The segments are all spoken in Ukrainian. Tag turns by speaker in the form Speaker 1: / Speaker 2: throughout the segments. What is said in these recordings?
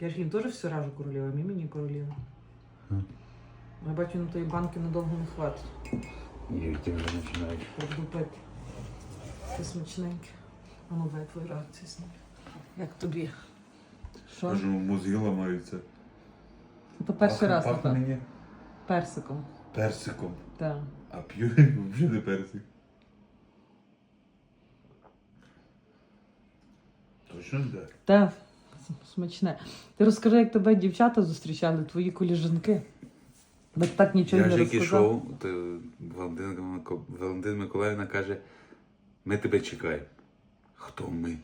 Speaker 1: Я ж їм теж все ражу королева, мені мені королева.
Speaker 2: М.
Speaker 1: Я бачу, на тої банки надовго не хватить.
Speaker 2: Ні, ти вже починаєш.
Speaker 1: Продупити. Це смачненьке. А ну дай твої реакції з ним. Як тобі? Що?
Speaker 3: Кажу, мозги ламаються.
Speaker 1: То перший раз,
Speaker 3: Пахне
Speaker 1: напевно.
Speaker 3: мені
Speaker 1: Персиком.
Speaker 3: персиком.
Speaker 1: Так.
Speaker 3: А п'ю вже не персик. Точно не так?
Speaker 1: Так, смачне. Ти розкажи, як тебе дівчата зустрічали, твої коліжанки. Ви так нічого
Speaker 2: Я
Speaker 1: не
Speaker 2: ж як
Speaker 1: розказав.
Speaker 2: ішов, то Валентин, Мико- Валентин Миколаївна каже, ми тебе чекаємо. Хто ми?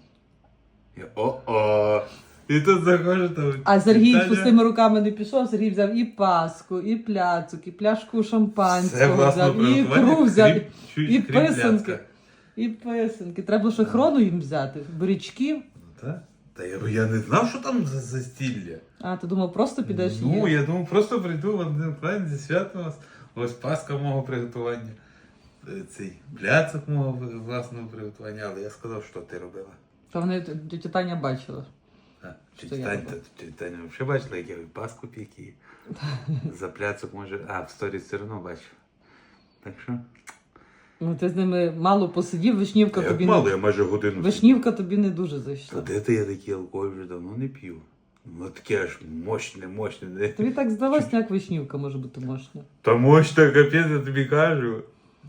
Speaker 2: Я о-о!
Speaker 3: І тут заходиш там.
Speaker 1: А Сергій з пустими руками не пішов, Сергій взяв і паску, і пляцок, і пляшку шампанського взяв, і ікру взяв, і писанки. і писанки. Треба було ще хрону їм взяти, бурячків.
Speaker 3: Та? Та я, я не знав, що там за застілля.
Speaker 1: А, ти думав, просто підеш
Speaker 3: Ну, я думав, просто прийду в один план зі святом вас. Ось паска мого приготування. Е, Цей бляцок мого власного приготування, але я сказав, що ти робила.
Speaker 1: Та вони тетя Таня бачила.
Speaker 3: Таня взагалі бачила, як я і паску пік і за пляцок може. А, в сторі все одно бачив. Так що?
Speaker 1: Ну, ти з ними мало посидів, вишнівка
Speaker 3: Як
Speaker 1: тобі
Speaker 3: мало,
Speaker 1: не...
Speaker 3: я майже годину.
Speaker 1: Вишнівка тобі не дуже
Speaker 3: Та
Speaker 1: зайшла.
Speaker 3: де ти я такий алкоголь вже давно не п'ю. Ну таке аж мощне, мощне. де-
Speaker 1: Тобі так здалося, як вишнівка може бути мощна.
Speaker 3: Та мощне, капець, я тобі кажу.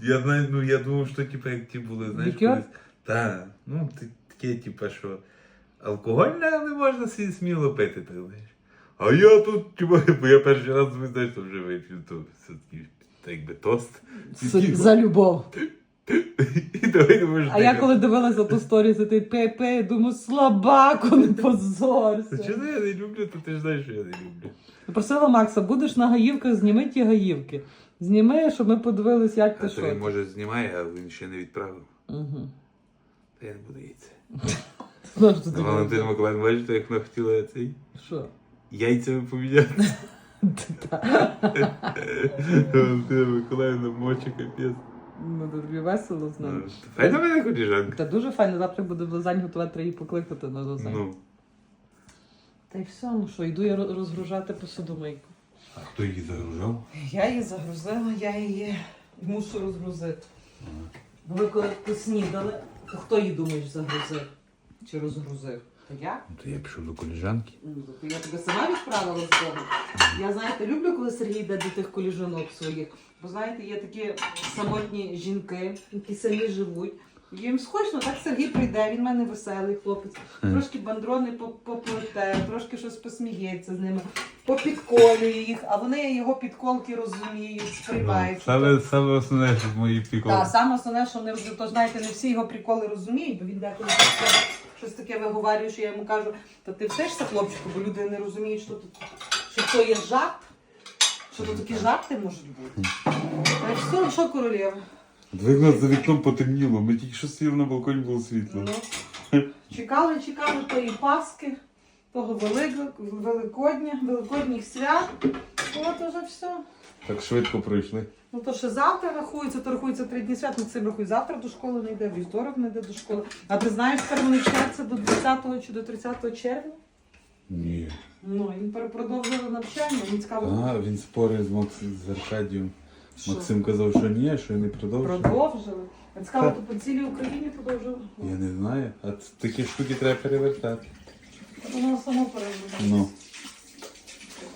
Speaker 3: Я знаю, ну я думав, що типу, як ті були, знаєш, колись. Та, ну таке, типу, що алкогольне, але можна сміло пити, ти знаєш. А я тут, типу, бо я перший раз знаєш, що вже вип'ю, то все-таки, якби тост.
Speaker 1: С- За любов.
Speaker 3: І давай не можеш
Speaker 1: А я коли дивилася ту сторіс, ти пе-пе, думаю, слабаку, не позорся.
Speaker 3: Чого я не люблю, то ти ж знаєш, що я не люблю.
Speaker 1: Просила Макса, будеш на гаївках, зніми ті гаївки. Зніми, щоб ми подивились, як
Speaker 2: А
Speaker 1: ти
Speaker 2: то
Speaker 1: що.
Speaker 2: він може знімає, а він ще не відправив.
Speaker 1: Угу.
Speaker 2: Та я не буду їсти.
Speaker 1: Знаєш, що ти
Speaker 2: Валентина? Миколаївна, бачите, як вона хотіла цей
Speaker 1: Що?
Speaker 2: яйцями поміняти. Валентина Миколаївна моче капець.
Speaker 1: Ну, тобі весело з нами.
Speaker 2: Хай на мене коліжанка.
Speaker 1: Та дуже файно, завтра буде в лазань готувати, треба її покликати на лазань.
Speaker 2: Ну.
Speaker 1: Та й все, ну що, йду я роз- розгружати посудомийку.
Speaker 3: А хто її загружав?
Speaker 1: Я її загрузила, я її мушу розгрузити. Ну, Ви коли поснідали, то хто її думаєш загрузив? Чи розгрузив? То я?
Speaker 2: Ну, То я пішов до коліжанки.
Speaker 1: Ну, то Я тебе сама відправила з дому. Я знаєте, люблю, коли Сергій йде до тих коліжанок своїх. Бо знаєте, є такі самотні жінки, які самі живуть. Їм скучно, так Сергій прийде, він в мене веселий хлопець. Трошки бандрони поплете, трошки щось посміється з ними, попідколює їх, а вони його підколки розуміють, сприймають.
Speaker 3: Саме, саме основне, що мої піколи.
Speaker 1: Так, саме основне, що вони вже, то знаєте, не всі його приколи розуміють, бо він деколи щось таке- щось що я йому кажу, то ти втишся, хлопчику, бо люди не розуміють, що тут що то є жарт, що то такі жарти можуть бути. А все, що королева?
Speaker 3: Вікна за вікном потемніло, ми тільки що сіли на балконі, було світло.
Speaker 1: Ну, чекали, чекали тої Пасхи, того Великодня, Великодніх свят. От уже все.
Speaker 3: Так швидко пройшли.
Speaker 1: Ну то ще завтра рахується, то рахується три дні свят, Максим рахує, завтра до школи не йде, вівторок не йде до школи. А ти знаєш, тепер вони вчаться до 20 чи до 30 червня?
Speaker 3: Ні.
Speaker 1: Ну, він перепродовжили навчання, він цікаво
Speaker 3: А, він спорив з, Макс... з Аркадієм.
Speaker 1: що
Speaker 3: Максим казав, що ні, що не продовжує.
Speaker 1: продовжили. Він цікаво, то по цілій Україні продовжили.
Speaker 3: Я не знаю. А такі штуки треба перевертати.
Speaker 1: Воно само переглядає.
Speaker 3: Ну,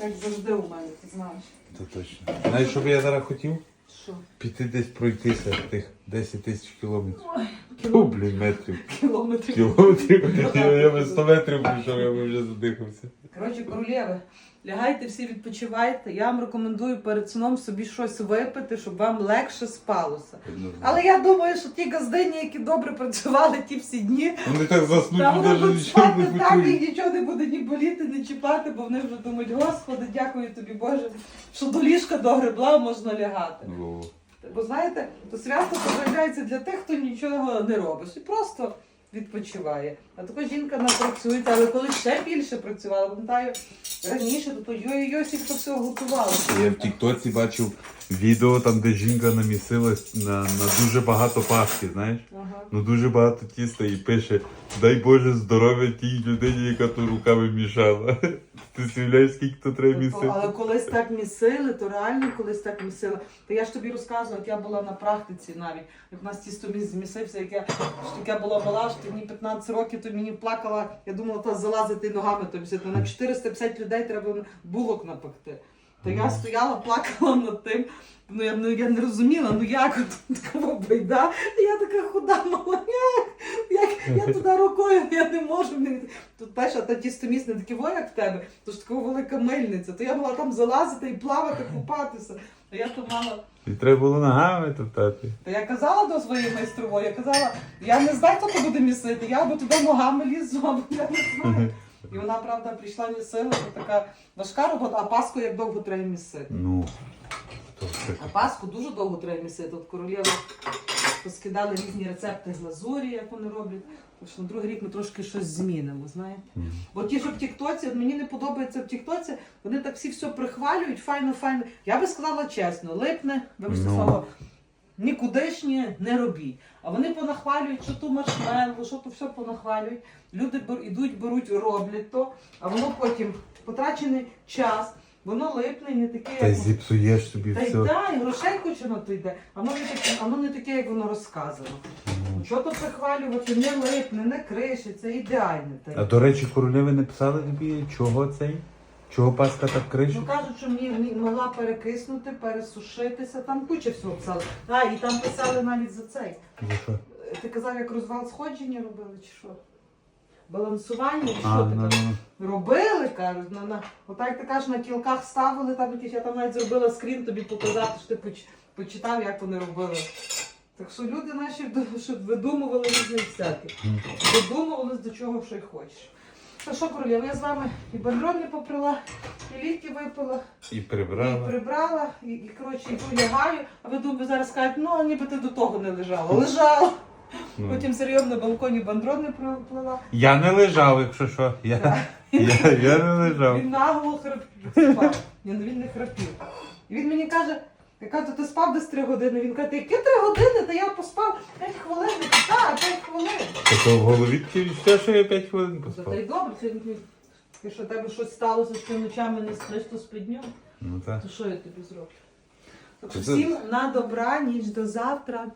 Speaker 1: Як завжди у мене, ти знаєш.
Speaker 3: Це точно. Знаєш, що б я зараз хотів?
Speaker 1: Що?
Speaker 3: Піти десь пройтися тих 10 тисяч кілометрів. Фу, блін, метрів.
Speaker 1: Кілометрів.
Speaker 3: Кілометрів. Я, я би 100 метрів прийшов, я би вже задихався.
Speaker 1: Коротше, королєви, лягайте всі відпочивайте. Я вам рекомендую перед сном собі щось випити, щоб вам легше спалося. Але я думаю, що ті газдині, які добре працювали ті всі дні,
Speaker 3: Вони так заснуть,
Speaker 1: там
Speaker 3: навіть
Speaker 1: будуть
Speaker 3: нічого
Speaker 1: спати
Speaker 3: не
Speaker 1: так,
Speaker 3: почують.
Speaker 1: нічого не буде ні боліти, ні чіпати, бо вони вже думають, господи, дякую тобі, Боже, що до ліжка догребла, можна лягати.
Speaker 3: Во.
Speaker 1: Бо знаєте, то свято з'являється для тих, хто нічого не робить. Просто відпочиває. А така жінка напрацюється, але коли ще більше працювала, пам'ятаю, раніше, то йой-йой, скільки все готували.
Speaker 3: Я в Тіктоці бачив відео, там, де жінка намісилась на, на дуже багато паски, знаєш?
Speaker 1: Ага.
Speaker 3: Ну дуже багато тіста і пише Дай Боже здоров'я тій людині, яка то руками мішала. Ти уявляєш, скільки то треба
Speaker 1: Тобто,
Speaker 3: місити?
Speaker 1: але колись так місили, то реально колись так місили. То я ж тобі розказувала, як я була на практиці навіть, як у нас тістоміс змісився, як я, як я була мала, що мені 15 років, то мені плакала, я думала, та залазити ногами то. На 450 людей треба булок напекти. То я стояла, плакала над тим. Ну я, ну, я не розуміла, ну як от такого байда. Я така худа мала, як, я туди рукою, я не можу. Тут перша та тістоміс не таке во, як в тебе, то ж така велика мельниця. То я могла там залазити і плавати, купатися. А я то мала.
Speaker 3: І треба було ногами топтати.
Speaker 1: Та я казала до своєї майстрової, я казала, я не знаю, хто то буде місити, я або туди ногами лізу, або я не знаю. І вона, правда, прийшла місила, то така важка робота, а паску як довго треба місити.
Speaker 3: Ну, то.
Speaker 1: А паску дуже довго треба місити. От королева поскидали різні рецепти глазурі, як вони роблять. Тож на другий рік ми трошки щось змінимо, знаєте.
Speaker 3: Мгм.
Speaker 1: Бо ті, що в Тіктоці, от мені не подобається в Тіктоці, вони так всі все прихвалюють, файно, файно. Я би сказала чесно, липне, вибачте
Speaker 3: Ну.
Speaker 1: слово, нікудишнє не робіть. А вони понахвалюють, що то маршмеллоу, що то все понахвалюють. Люди ідуть, беруть, роблять то, а воно потім потрачений час, воно липне, не таке,
Speaker 3: Та й зіпсуєш собі
Speaker 1: та й
Speaker 3: все.
Speaker 1: да, і грошей куча на то йде, а воно не таке, а воно не таке, як воно розказано. Що то прихвалювати, не липне, не це ідеальне.
Speaker 3: А до речі, королеви не писали тобі, чого цей? Чого паска так
Speaker 1: Ну кажуть, що мені мені могла перекиснути, пересушитися, там куча всього писали. А, і там писали навіть за цей.
Speaker 3: За що?
Speaker 1: Е, Ти казав, як розвал сходження робили, чи що? Балансування, чи
Speaker 3: А,
Speaker 1: що ти
Speaker 3: ну, ну.
Speaker 1: Робили, кажуть, на, на, отак ти кажеш, на кілках ставили, там якісь, я там навіть зробила скрін тобі показати, що ти поч, почитав, як вони робили. Так що люди наші що видумували різні всякі.
Speaker 3: Мгм.
Speaker 1: Додумувались до чого що й хочеш. Та що, королева, я з вами і бандрони поприла, і ліки випила,
Speaker 3: І
Speaker 1: і
Speaker 3: прибрала.
Speaker 1: прибрала, і, і коротше, і полягаю. А ви думаєте, зараз кажуть, ну а ніби ти до того не лежала. Лежала.
Speaker 3: Ну.
Speaker 1: Потім серйозно на балконі бандрони проплила.
Speaker 3: Я не лежав, якщо що. Я, я, я не лежав.
Speaker 1: Він нагло храпів спав. Він, він не храпів. І він мені каже, я кажу, ти спав десь три години. Він каже, які три години? Та я поспав 5 хвилин. Так, 5.
Speaker 3: Тобто в голові все, що я 5 хвилин
Speaker 1: Та
Speaker 3: поспав.
Speaker 1: й добре, сьогодні, якщо тебе щось сталося, що ти ночами не спиш, то спи днем.
Speaker 3: Ну так.
Speaker 1: То що я тобі зроблю? Так що
Speaker 3: Це-
Speaker 1: всім на добра, ніч до завтра.